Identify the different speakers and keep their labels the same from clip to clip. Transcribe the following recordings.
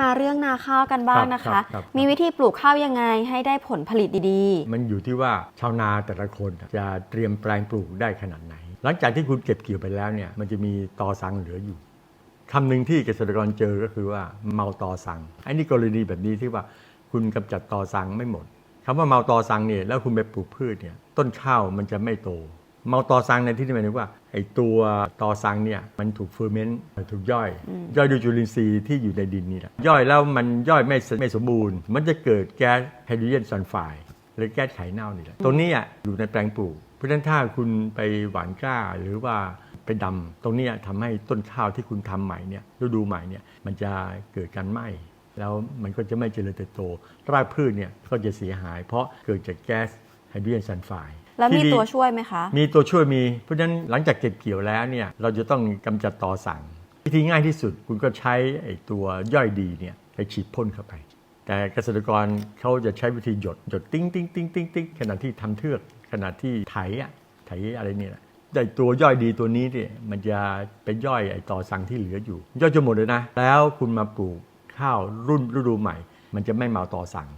Speaker 1: มาเรื่องนาข้าวกันบ้างนะ
Speaker 2: ครั
Speaker 1: คะ
Speaker 2: บครับ
Speaker 1: มีวิธีปลูกข้าวยังไงให้ได้ผลผลิตดี
Speaker 2: มันอยู่ที่ว่าชาวนาแต่ละคนจะเตรียมแปลงปลูกได้ขนาดไหน หลังจากที่คุณเก็บเกี่ยวไปแล้วเนี่ยมันจะมีตอสังเหลืออยู่คำหนึ่งที่เกษตรกรเจอก็คือว่าเมาตอสังไอ้นี่กรณีแบบนี้ที่ว่าคุณกำจัดตอสังไม่หมดคำว่าเมาตอสังเนี่ยแล้วคุณไปปลูกพืชเนี่ยต้นข้าวมันจะไม่โต เมาตอสังในที่นี้หมายถึงว่าไอ้ตัวตอสังเนี่ยมันถูกเฟอร์เมนต์ถูกย่อย ย่อยด้วยจุลินทรีย์ที่อยู่ในดินนี่แหละย่อยแล้วมันย่อยไม่สไม่สมบูรณ์ มันจะเกิดแก๊สไฮโดรเจนซัลไฟด์หรือแก๊สไข่เน่านี่แหละตรงนี้อะอยู่ในแปลงปลูก เพราะฉะนั้นถ้าคุณไปหว่านกล้าหรือว่าไปดำตรงเนี้ยทำให้ต้นข้าวที่คุณทำใหม่เนี่ยฤดูใหม่เนี่ยมันจะเกิดการไหม้แล้วมันก็จะไม่เจริญเติบโตรากพืชเนี่ยก็จะเสียหาย เพราะเกิดจากแก๊สไฮโดรเจนซัลไฟด์
Speaker 1: ๆ แล้วมี
Speaker 2: ที่ดี
Speaker 1: ตัวช่วยไหมคะ
Speaker 2: มีตัวช่วยมี เพราะฉะนั้นหลังจากเก็บเกี่ยวแล้วเนี่ยเราจะต้องกำจัดตอสั่งวิธีง่ายที่สุดคุณก็ใช้ไอ้ตัวย่อยดีเนี่ยไปฉีดพ่นเข้าไป แต่เกษตรกรเขาจะใช้วิธีหยดหยดติ้งติ้งติ้งติ้งติ้งขณะที่ทำเทือกขณะที่ไถอะไถอะไรเนี่ยแหละแต่ตัวย่อยดีตัวนี้เนี่ยมันจะไปย่อยไอ้ตอสั่งที่เหลืออยู่ ย่อยจนหมดเลยนะ แล้วคุณมาปลูกข้าวรุ่นฤดูใหม่ มันจะไม่เมาตอสั่ง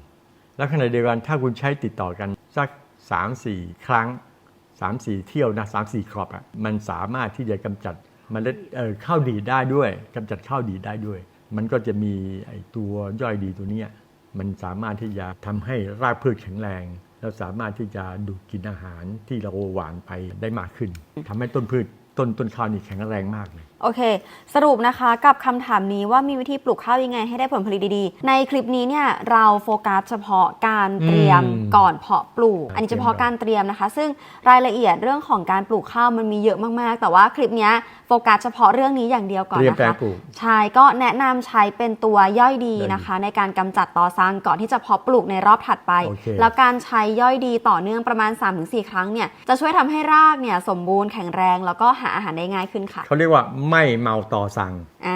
Speaker 2: แล้วขณะเดียวกันถ้าคุณใช้ติดต่อกันสัก 3-4 ครั้ง 3-4 เที่ยวนะ3-4 ครอบอะมันสามารถที่จะกำจัดเมล็ดเอ่อข้าวดีได้ด้วยกำจัดข้าวดีได้ด้วย มันก็จะมีไอ้ตัวย่อยดีตัวเนี้ยมันสามารถที่จะทำให้รากพืชแข็งแรง แล้วสามารถที่จะดูดกินอาหารที่เราหวานไปได้มากขึ้นทำให้ต้นพืชต้นต้นข้าวนี่แข็งแรงมากเลย
Speaker 1: โอเค สรุปนะคะกับคำถามนี้ว่ามีวิธีปลูกข้าวยังไงให้ได้ผลผลิตดีๆ ในคลิปนี้เนี่ยเราโฟกัสเฉพาะการเตรียม
Speaker 2: อืม
Speaker 1: ก่อนเพาะปลูก อันนี้
Speaker 2: เตรียม
Speaker 1: เฉพาะการเตรียมนะคะ ซึ่งรายละเอียดเรื่องของการปลูกข้าวมันมีเยอะมากๆ แต่ว่าคลิปเนี้ยโฟกัสเฉพาะเรื่องนี้อย่างเดียวก่อน
Speaker 2: เตรียม
Speaker 1: นะ
Speaker 2: แปลง
Speaker 1: คะ
Speaker 2: ปลูก
Speaker 1: ใช่ก็แนะนำใช้เป็นตัวย่อยดี
Speaker 2: ย่อยดี
Speaker 1: นะคะ ในการกำจัดตอซังก่อนที่จะเพาะปลูกในรอบถัดไป
Speaker 2: โอเค
Speaker 1: แล้วการใช้ย่อยดีต่อเนื่องประมาณ 3-4 ครั้งเนี่ยจะช่วยทำให้รากเนี่ยสมบูรณ์แข็งแรง แล้วก็หาอาหารได้ง่ายขึ้นค่ะ
Speaker 2: เขาเรียกว่าไม่เมาต่อสั่ง
Speaker 1: อ่า